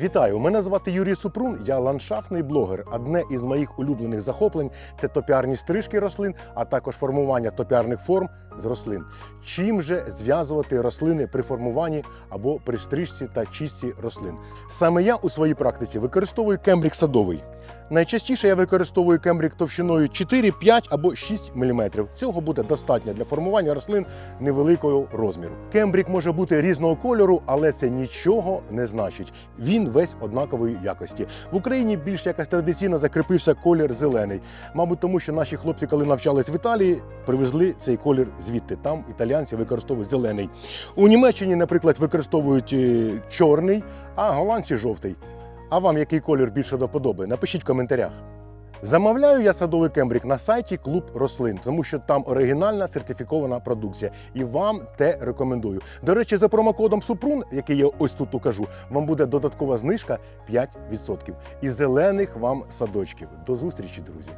Вітаю! Мене звати Юрій Супрун. Я ландшафтний блогер. Одне із моїх улюблених захоплень це топіарні стрижки рослин, а також формування топіарних форм з рослин. Чим же зв'язувати рослини при формуванні або при стрижці та чистці рослин? Саме я у своїй практиці використовую кембрік садовий. Найчастіше я використовую кембрік товщиною 4, 5 або 6 мм. Цього буде достатньо для формування рослин невеликого розміру. Кембрік може бути різного кольору, але це нічого не значить. Він весь однакової якості. В Україні більш якось традиційно закріпився колір зелений. Мабуть, тому що наші хлопці, коли навчались в Італії, привезли цей колір звідти. Там італіянці використовують зелений. У Німеччині, наприклад, використовують е, чорний, а голландці жовтий. А вам який колір більше до подоби? Напишіть в коментарях. Замовляю я садовий кембрік на сайті Клуб рослин, тому що там оригінальна сертифікована продукція. І вам те рекомендую. До речі, за промокодом Супрун, який я ось тут укажу, вам буде додаткова знижка 5%. І зелених вам садочків. До зустрічі, друзі!